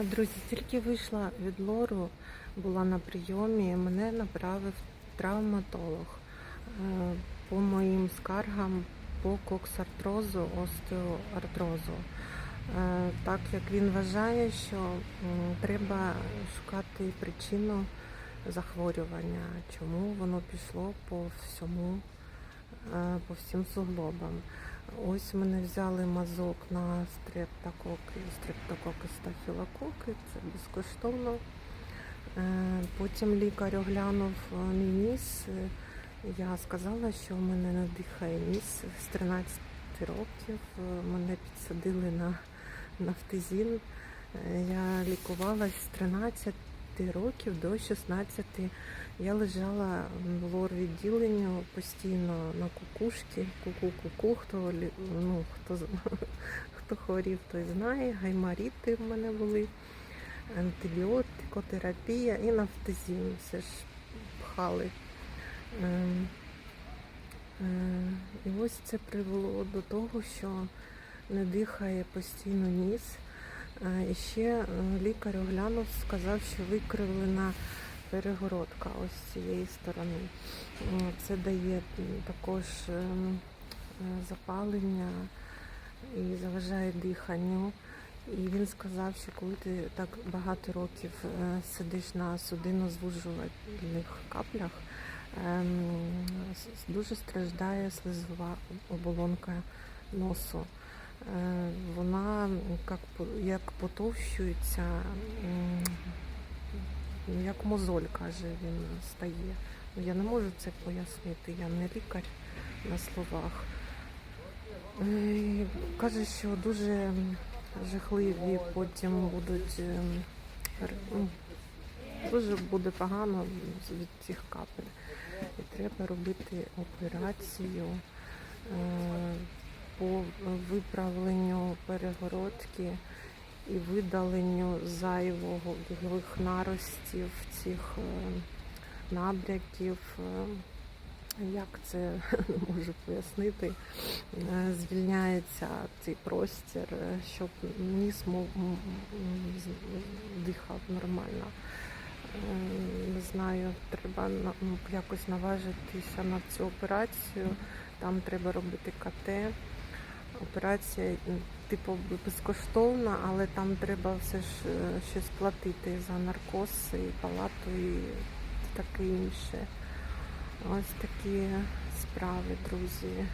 Друзі, тільки вийшла від лору, була на прийомі, мене направив травматолог е, по моїм скаргам по коксартрозу, остеоартрозу. Е, Так як він вважає, що треба шукати причину захворювання, чому воно пішло по всьому, по всім суглобам. Ось мене взяли мазок на стрептококи, стрептококи стафілококи, це безкоштовно. Е, Потім лікар оглянув е, мій ніс. Е, Я сказала, що в мене не дихає ніс з 13 років. Е, Мене підсадили на нафтизін. Е, Я лікувалась з 13 років до 16. Я лежала в лор відділенню постійно на кукушці, ку-ку-ку-ку, хто, ну, хто, хто хворів, той знає. Гаймаріти в мене були, антибіотикотерапія і нафтизін. Все ж пхали. Ем, е, І ось це привело до того, що не дихає постійно ніс. Е, І ще е, лікар оглянув, сказав, що викривлена перегородка ось з цієї сторони. Це дає також е, запалення і заважає диханню. І він сказав, що коли ти так багато років е, сидиш на судинозвужувальних каплях, ем, дуже страждає слизова оболонка носу. Е, Вона як, як потовщується, як мозоль, каже, він стає. Я не можу це пояснити, я не лікар на словах. Е, Каже, що дуже жахливі потім будуть р- ну, дуже буде погано від цих капель. І треба робити операцію е, по виправленню перегородки і видаленню зайвого зайвих наростів цих е, набряків. е, Як це можу пояснити? Е, Звільняється цей простір, щоб ніс дихав нормально. Не знаю, треба якось наважитися на цю операцію. Там треба робити КТ. Операція типу безкоштовна, але там треба все ж е, щось платити за наркоз і палату і таке інше. Ось такі справи, друзі.